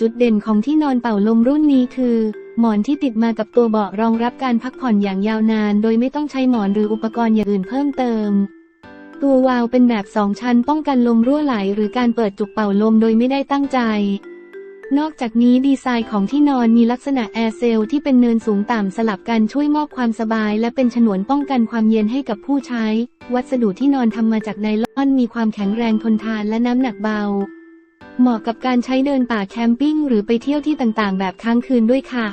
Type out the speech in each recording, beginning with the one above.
จุดเด่นของที่นอนเป่าลมรุ่นนี้คือ หมอนที่ติดมากับตัวเบาะรองรับการพักผ่อนอย่างยาวนาน โดยไม่ต้องใช้หมอนหรืออุปกรณ์อย่างอื่นเพิ่มเติม ตัววาล์วเป็นแบบสองชั้นป้องกันลมรั่วไหล หรือการเปิดจุกเป่าลมโดยไม่ได้ตั้งใจ นอกจากนี้ดีไซน์ของที่นอนมีลักษณะแอร์เซลที่เป็นเนินสูงต่ำสลับกันช่วยมอบความสบาย และเป็นฉนวนป้องกันความเย็นให้กับผู้ใช้ วัสดุที่นอนทำมาจากไนลอนมีความแข็งแรงทนทานและน้ำหนักเบา เหมาะกับการใช้เดินป่าแคมปิ้งหรือไปเที่ยวที่ต่างๆ แบบค้างคืนด้วยค่ะ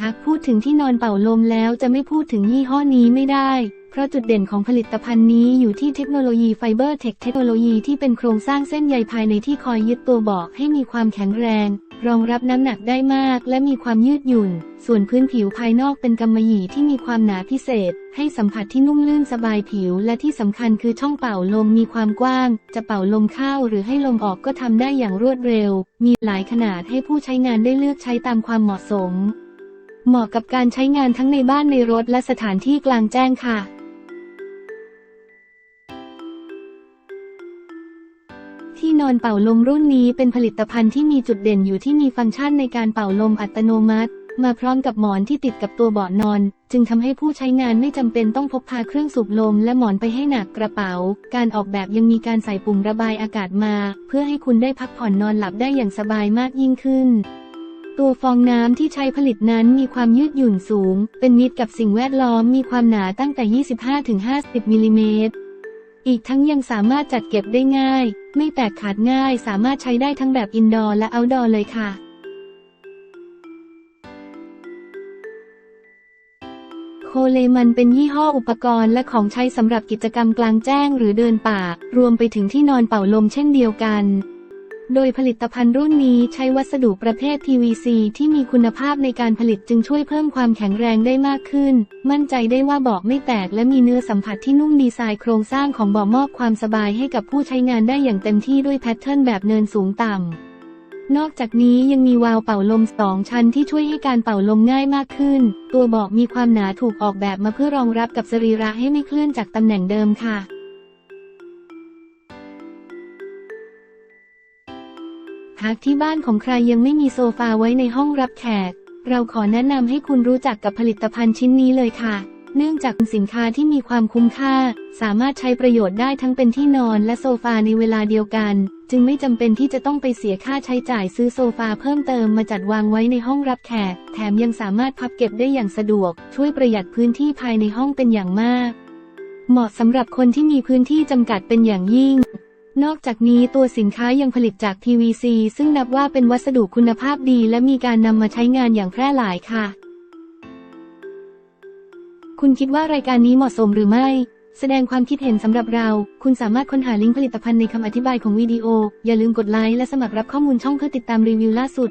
หากพูดถึงที่นอนเป่าลมแล้วจะไม่พูดถึงยี่ห้อนี้ไม่ได้ เพราะจุดเด่นของผลิตภัณฑ์นี้อยู่ที่เทคโนโลยีไฟเบอร์เทคเทคโนโลยีที่เป็นโครงสร้างเส้นใยภายในที่คอยยึดตัวบอกให้มีความแข็งแรง รองรับน้ำหนักได้มากและมีความยืดหยุ่น ส่วนพื้นผิวภายนอกเป็นกำมะหยี่ที่มีความหนาพิเศษ ให้สัมผัสที่นุ่มลื่นสบายผิว และที่สำคัญคือช่องเป่าลมมีความกว้าง จะเป่าลมเข้าหรือให้ลมออกก็ทำได้อย่างรวดเร็ว มีหลายขนาดให้ผู้ใช้งานได้เลือกใช้ตามความเหมาะสม เหมาะกับการใช้งานทั้งในบ้านในรถและสถานที่กลางแจ้งค่ะ ที่นอนเป่าลมรุ่นนี้เป็นผลิตภัณฑ์ที่มีจุดเด่นอยู่ที่มีฟังก์ชันในการเป่าลมอัตโนมัติ มาพร้อมกับหมอนที่ติดกับตัวเบาะนอน จึงทำให้ผู้ใช้งานไม่จำเป็นต้องพกพาเครื่องสูบลมและหมอนไปให้หนักกระเป๋า การออกแบบยังมีการใส่ปุ่มระบายอากาศมา เพื่อให้คุณได้พักผ่อนนอนหลับได้อย่างสบายมากยิ่งขึ้นตัวฟองน้ำที่ใช้ผลิตนั้นมีความยืดหยุ่นสูง เป็นมิตรกับสิ่งแวดล้อม มีความหนาตั้งแต่ 25-50มิลลิเมตร อีกทั้งยังสามารถจัดเก็บได้ง่าย ไม่แตกขาดง่าย สามารถใช้ได้ทั้งแบบอินดอร์และเอาท์ดอร์เลยค่ะโคเลมันเป็นยี่ห้ออุปกรณ์และของใช้สำหรับกิจกรรมกลางแจ้งหรือเดินป่า รวมไปถึงที่นอนเป่าลมเช่นเดียวกัน โดยผลิตภัณฑ์รุ่นนี้ใช้วัสดุประเภท PVC ที่มีคุณภาพในการผลิตจึงช่วยเพิ่มความแข็งแรงได้มากขึ้น มั่นใจได้ว่าเบาะไม่แตกและมีเนื้อสัมผัสที่นุ่มดีไซน์โครงสร้างของเบาะมอบความสบายให้กับผู้ใช้งานได้อย่างเต็มที่ด้วยแพทเทิร์นแบบเนินสูงต่ำ นอกจากนี้ยังมีวาล์วเป่าลมสองชั้นที่ช่วยให้การเป่าลมง่ายมากขึ้น ตัวเบาะมีความหนาถูกออกแบบมาเพื่อรองรับกับสรีระให้ไม่เคลื่อนจากตำแหน่งเดิมค่ะากที่บ้านของใครยังไม่มีโซฟาไว้ในห้องรับแขก เราขอแนะนำให้คุณรู้จักกับผลิตภัณฑ์ชิ้นนี้เลยค่ะ เนื่องจากเป็นสินค้าที่มีความคุ้มค่า สามารถใช้ประโยชน์ได้ทั้งเป็นที่นอนและโซฟาในเวลาเดียวกัน จึงไม่จำเป็นที่จะต้องไปเสียค่าใช้จ่ายซื้อโซฟาเพิ่มเติมมาจัดวางไว้ในห้องรับแขก แถมยังสามารถพับเก็บได้อย่างสะดวก ช่วยประหยัดพื้นที่ภายในห้องเป็นอย่างมาก เหมาะสำหรับคนที่มีพื้นที่จำกัดเป็นอย่างยิ่ง นอกจากนี้ตัวสินค้ายังผลิตจาก PVC ซึ่งนับว่าเป็นวัสดุคุณภาพดีและมีการนำมาใช้งานอย่างแพร่หลายค่ะ คุณคิดว่ารายการนี้เหมาะสมหรือไม่ แสดงความคิดเห็นสำหรับเรา คุณสามารถค้นหาลิงก์ผลิตภัณฑ์ในคำอธิบายของวิดีโอ อย่าลืมกดไลค์และสมัครรับข้อมูลช่องเพื่อติดตามรีวิวล่าสุด